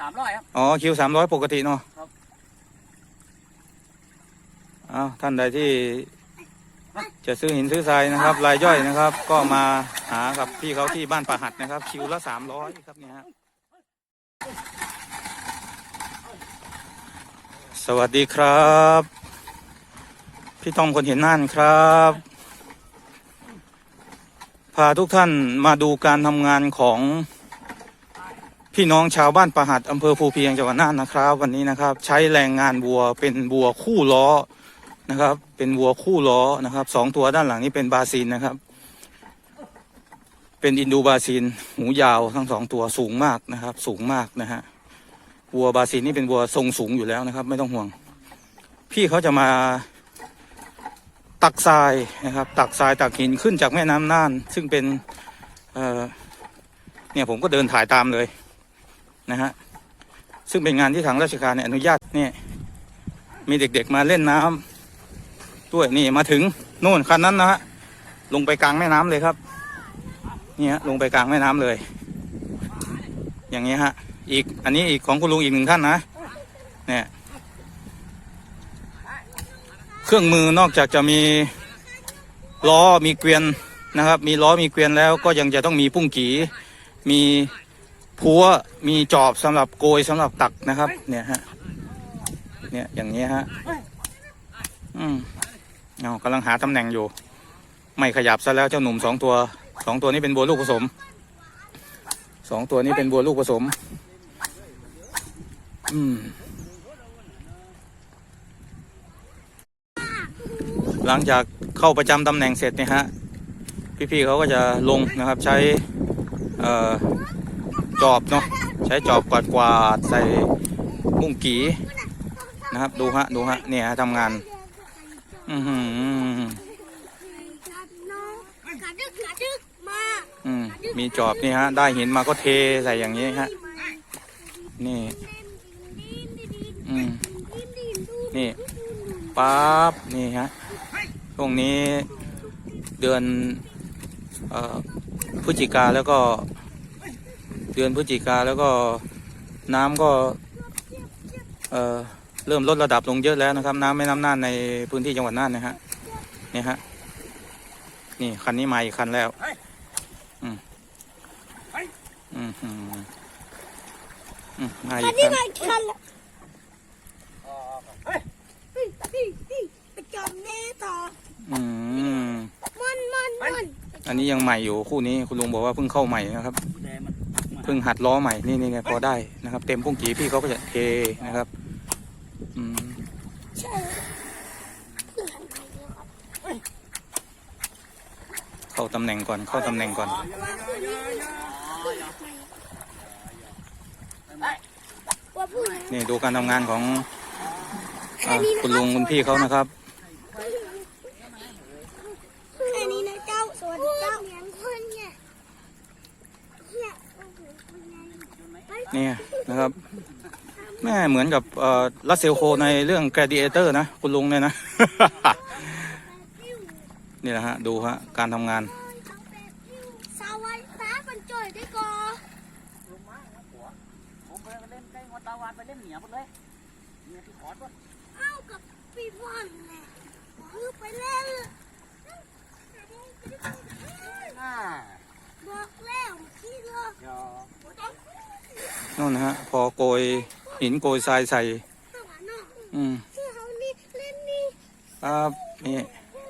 สามร้อยครับ อ๋อคิวสามร้อยปกติเนาะครับ อ้าวท่านใดที่ จะซื้อหินซื้อทรายนะครับ รายย่อยนะครับ ก็มาหากับพี่เขาที่บ้านป่าหัดนะครับ คิวละสามร้อยครับเนี่ยฮะสวัสดีครับ พี่ต้อมคนเห็นน่านครับ พาทุกท่านมาดูการทำงานของ พี่น้องชาวบ้านประหัดอำเภอภูเพียงจังหวัดน่านนะครับ วันนี้นะครับ ใช้แรงงานวัวเป็นวัวคู่ล้อนะครับ เป็นวัวคู่ล้อนะครับสองตัวด้านหลังนี้เป็นบาซินนะครับ เป็นอินดูบาซินหูยาวทั้งสองตัวสูงมากนะครับ สูงมากนะฮะวัวบาซินนี่เป็นวัวทรงสูงอยู่แล้วนะครับ ไม่ต้องห่วง พี่เขาจะมาตักทรายนะครับ ตักทรายตักหินขึ้นจากแม่น้ำน่าน ซึ่งเป็นเเนี่ยผมก็เดินถ่ายตามเลย นะฮะซึ่งเป็นงานที่ทางราชการเนี่ยอนุญาตเนี่ยมีเด็กๆมาเล่นน้ำด้วยนี่มาถึงนู่นคันนั้นนะฮะลงไปกลางแม่น้ำเลยครับเนี่ยลงไปกลางแม่น้ำเลย อย่างเงี้ยฮะ อีกอันนี้อีกของคุณลุงอีกหนึ่งท่านนะเนี่ยเครื่องมือนอกจากจะมีล้อมีเกวียนนะครับ มีล้อมีเกวียนแล้วก็ยังจะต้องมีปุ้งกีมี พัวมีจอบสำหรับโกยสำหรับตักนะครับ เนี่ยฮะเนี่ยอย่างนี้ยฮะอืมเอากำลังหาตำแหน่งอยู่ ไม่ขยับซะแล้วเจ้าหนุ่มสองตัวสองตัวนี้เป็นบัวลูกผสมสองตัวนี้เป็นบัวลูกผสม อืมหลังจากเข้าประจำตำแหน่งเสร็จเนี่ยฮะ พี่ๆเขาก็จะลงนะครับใช้เอ่อ จอบเนาะใช้จอบกวาดกวาดใส่มุ้งกีนะครับ ดูฮะดูฮะเนี่ยฮะทำงาน อือหือมาอืมมีจอบนี่ฮะ ได้หินมาก็เทใส่อย่างนี้ฮะ นี่ อืมนี่ปั๊บนี่ฮะช่วงนี้เดือนเอ่อพฤศจิกาแล้วก็ เดือนพฤศจิกาแล้วก็น้ำก็เอ่อเริ่มลดระดับลงเยอะแล้วนะครับ น้ำแม่น้ำน่านในพื้นที่จังหวัดน่านนะฮะนี่ฮะนี่คันนี้มาอีกคันแล้วอืมอืมอืมอืมมาอีอันกนี้คันไงคันละเฮ้ยเฮ้ยเฮ้ยไปจอมแน่ต่ออืมมันมันมันอันนี้ยังใหม่อยู่คู่นี้คุณลุงบอกว่าเพิ่งเข้าใหม่นะครับแดงมัน เพิ่งหัดล้อใหม่นี่นี่ไงพอได้นะครับ เต็มพุ่งกีพี่เขาก็จะเทนะครับอืมเข้าตำแหน่งก่อนเข้าตำแหน่งก่อนนี่ดูการทำงานของอคุณลุงคุณพี่เขานะครับ แค่นี้นะเจ้าสวัสดีเจ้าเหมือนคนเนี่ยเนี่ยโอ้โหคนใหญ่ เนี่ยนะครับแม่เหมือนกับเอ่อรัสเซลโคในเรื่อง Gladiator นะ คุณลุงเนี่ยนะ นี่แหละฮะ ดูฮะ การทำงานสวัสดีฟ้าบรรจอยได้ก่อลงมาหัวผมไปเล่นใกล้งวตาวานไปเล่นเหนียวหมดเลยเนี่ยพี่ขอดวเอ้ากับปีบอลแหละคือไปเล่นอ่าบอกแล้วที่เลิกเดี๋ยว นู่นนะฮะ พอโกยหินโกยทรายใส่สวรรค์เนาะอืมคือเขานี่เล่นนี่ปั๊บนี่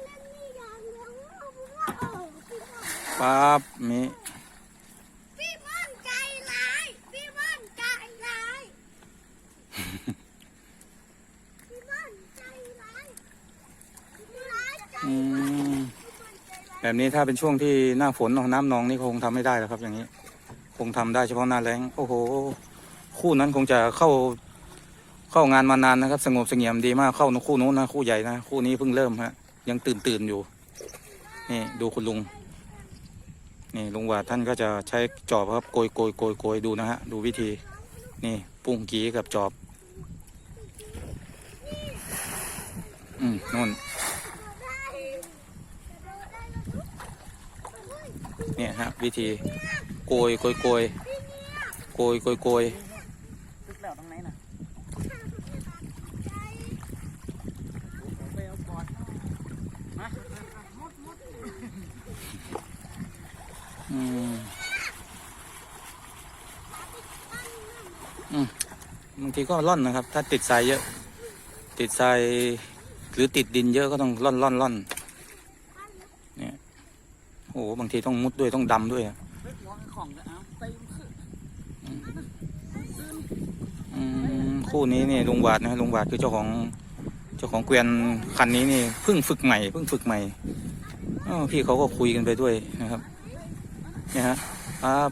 เล่นนี่อย่างเดียวเอาไปว่าเออพี่บอลปั๊บนี่พี่บอลใจร้ายพี่บอลใจร้ายพี่บอลใจร้ายพี่ร้ายใจอืมพี่บอลใจร้ายแบบนี้ถ้าเป็นช่วงที่หน้าฝนเนอะน้ำนองนี่คงทำไม่ได้แล้วครับอย่างนี้ คงทำได้เฉพาะหน้าแล้งโอ้โห คู่นั้นคงจะเข้าเข้างานมานานนะครับ สงบเสงี่ยมดีมากเข้าคู่นู้นนะคู่ใหญ่นะคู่นี้เพิ่งเริ่มฮะยังตื่นตื่นอยู่นี่ดูคุณลุงนี่ลุงหวาท่านก็จะใช้จอบครับโกยโกยโกยโกยดูนะฮะดูวิธี นี่ปุ้งกีกับจอบ อืมนู่นเนี่ยฮะวิธี โกยโกยโกยโกยโกยโกยบางทีก็ล่อนนะครับ ถ้าติดทรายเยอะ ติดทรายหรือติดดินเยอะก็ต้องล่อนล่อนล่อนเนี่ยโอ้บางทีต้องมุดด้วยต้องดำด้วยอะ คู่นี้นี่ลุงบาดนะลุงบาดคือเจ้าของเจ้าของเกวียนคันนี้นี่เพิ่งฝึกใหม่เพิ่งฝึกใหม่อพี่เขาก็คุยกันไปด้วยนะครับเนี่ยฮะครับ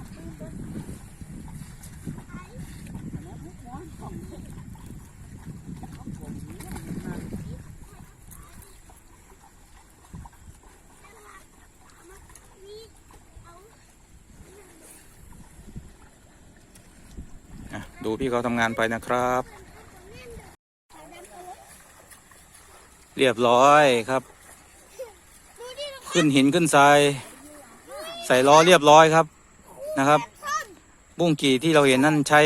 ดูพี่เขาทำงานไปนะครับ เรียบร้อยครับ ขึ้นหินขึ้นทราย ใส่ล้อเรียบร้อยครับนะครับ บุ้งกี่ที่เราเห็นนั่นใช้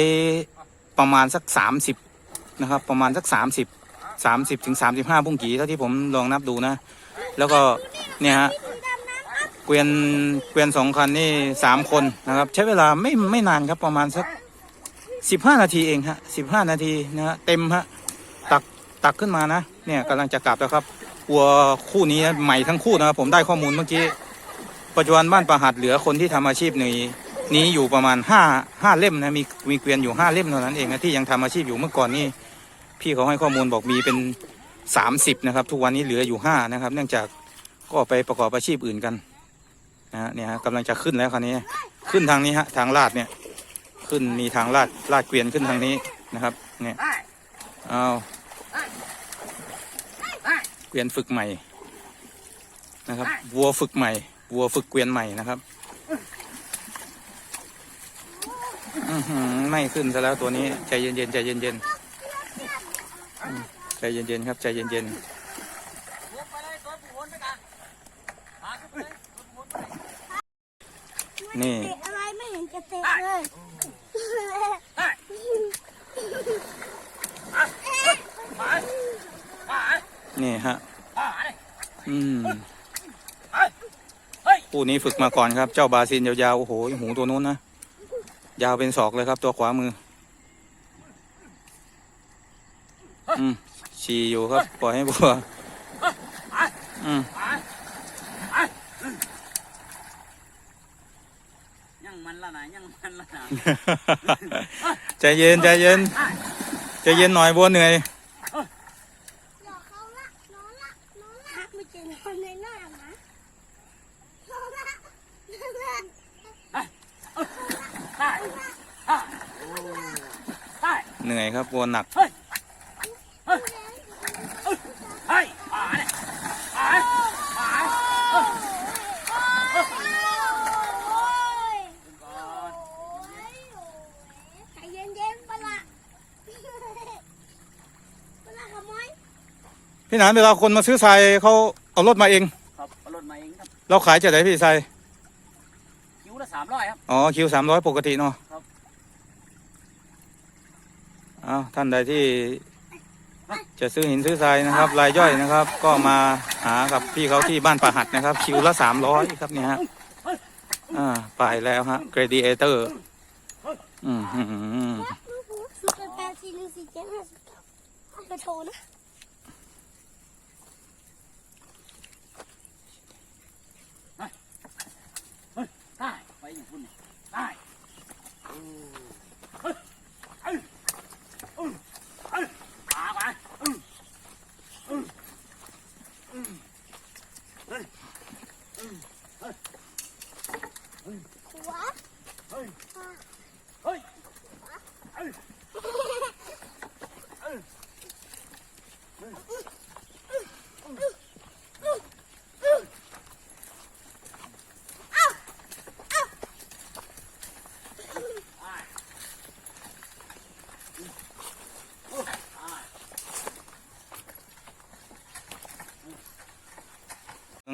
ประมาณสักสามสิบนะครับ ประมาณสักสามสิบสามสิบถึงสามสิบห้าบุ้งกี่เท่าที่ผมลองนับดูนะ แล้วก็เนี่ยฮะเกวียนเกวียนสองคันนี่สามคนนะครับ ใช้เวลาไม่ไม่นานครับประมาณสัก สิบห้านาทีเองฮะสิบห้านาทีนะฮะเต็มฮะตักตักขึ้นมานะ เนี่ยกำลังจะกลับแล้วครับวัวคู่นี้ใหม่ทั้งคู่นะครับผมได้ข้อมูลเมื่อกี้ ปัจจุบันบ้านประหัดเหลือคนที่ทำอาชีพนี้นี้อยู่ประมาณห้าห้าเล่มนะมีมีเกวียนอยู่ห้าเล่มเท่านั้นเองนะที่ยังทำอาชีพอยู่เมื่อก่อนนี่พี่เขาให้ข้อมูลบอกมีเป็นสามสิบนะครับ ทุกวันนี้เหลืออยู่ห้านะครับ เนื่องจากก็ไปประกอบอาชีพอื่นกันนะฮะเนี่ยฮะกำลังจะขึ้นแล้วคราวนี้ ขึ้นทางนี้ฮะทางลาดเนี่ย ขึ้นมีทางลาดลาดเกวียนขึ้นทางนี้นะครับ เนี่ยได้เอาเกวียนฝึกใหม่นะครับวัวฝึกใหม่วัวฝึกเกวียนใหม่นะครับไม่ขึ้นซะแล้วตัวนี้ใจเย็นๆใจเย็นๆใจเย็นๆครับใจเย็นหัวไปเลยตัวผู้วนไปกันพาขึ้นไปเตัวผู้วนไปเลยๆนี่ เตะอะไรไม่เห็นจะเตะเลยไปไปนี่ฮะไปเลยอืมเฮ้ยคู่นี้ฝึกมาก่อนครับ เจ้าบาซินยาวๆ โอ้โห หูตัวนู้นนะ ยาวเป็นศอกเลยครับ ตัวขวามือ อืมฉี่อยู่ครับ ปล่อยให้บัว อืม ไปไปยังมัน ละนะยังมันละนะใจเย็นใจเย็นใจเย็นหน่อยบัวเหนื่อยหลอกเขาละนอนละนอนละไม่เจอนอนในหน้านะนอนละนอนละได้ได้เหนื่อยครับบัวหนัก เฮ้ยไปเลยไปไป ใจเย็นๆปะละปะละขโมย พี่หนานเวลาคนมาซื้อทรายเขาเอารถมาเอง ครับเอารถมาเองครับเราขายจะไหนพี่ทรายคิวละสามร้อยครับ อ๋อคิวสามร้อยปกติเนาะครับ อ้าวท่านใดที่ จะซื้อหินซื้อทรายนะครับ รายย่อยนะครับ ก็มาหากับพี่เขาที่บ้านป่าหัดนะครับ คิวละสามร้อยครับเนี่ยฮะอ่าไปแล้วฮะเกรดีเอเตอร์อืมหืมศูนย์แปดแปดสี่หนึ่งสี่เจ็ดห้าสิบเก้าไปโทรนะ ได้ไปอย่างคุณได้ปาไป ขวา เฮ้ย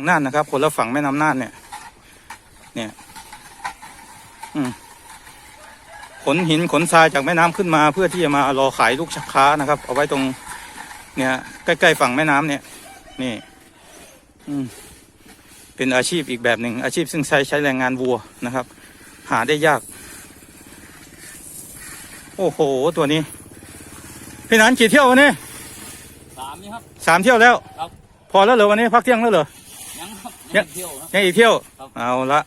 น่านนะครับ คนละฝั่งแม่น้ำน่านเนี่ย เนี่ย อืมขนหินขนทรายจากแม่น้ำขึ้นมา เพื่อที่จะมารอขายลูกชักค้านะครับ เอาไว้ตรงเนี่ยใกล้ๆฝั่งแม่น้ำเนี่ย นี่อืมเป็นอาชีพอีกแบบหนึ่งอาชีพซึ่งใช้ใช้แรงงานวัวนะครับ หาได้ยาก โอ้โห ตัวนี้ พี่นันกี่เที่ยววันนี้สามนี่ครับสามเที่ยวแล้วครับพอแล้วเหรอวันนี้พักเที่ยงแล้วเหรอ ยังครับยัยังงเที่ยวครับยังอีกเที่ยวครับ เอาละ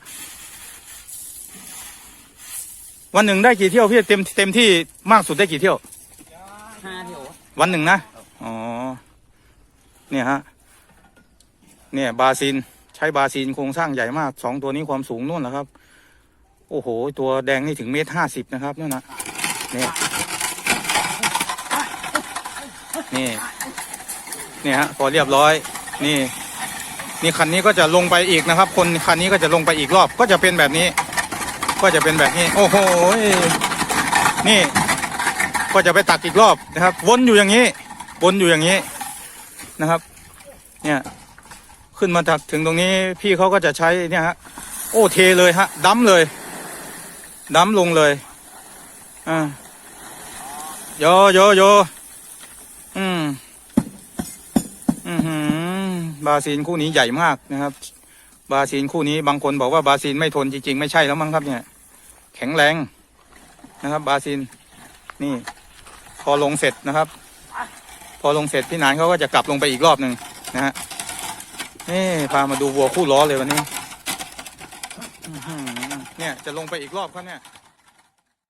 วันหนึ่งได้กี่เที่ยวพี่เต็มเต็มที่มากสุดได้กี่เที่ยว ห้าเที่ยวครับวันหนึ่งนะอ๋อเนี่ยฮะเนี่ยบาซินใช้บาซินโครงสร้างใหญ่มากสองตัวนี้ความสูงนู่นแหละครับ โอ้โห ตัวแดงนี่ถึงเมตรห้าสิบนะครับนั่นนะเนี่ยนี่เนี่ยฮะพอเรียบร้อย นี่ นี่คันนี้ก็จะลงไปอีกนะครับ คนคันนี้ก็จะลงไปอีกรอบก็จะเป็นแบบนี้ ก็จะเป็นแบบนี้ โอ้โหนี่ ก็จะไปตักอีกรอบนะครับ วนอยู่อย่างนี้ วนอยู่อย่างนี้นะครับ เนี่ยขึ้นมาตักถึงตรงนี้พี่เขาก็จะใช้เนี่ยฮะโอ้เทเลยฮะดั้มเลยดั้มลงเลยอ่าโยโยโยอืมอือหือ บาซีนคู่นี้ใหญ่มากนะครับ บาซีนคู่นี้บางคนบอกว่าบาซีนไม่ทนจริงๆ ไม่ใช่แล้วมั้งครับเนี่ย แข็งแรงนะครับ บาซีนนี่ พอลงเสร็จนะครับ พอลงเสร็จพี่นานเขาก็จะกลับลงไปอีกรอบหนึ่งนะฮะนี่พามาดูวัวคู่ล้อเลยวันนี้เนี่ยจะลงไปอีกรอบครับเนี่ย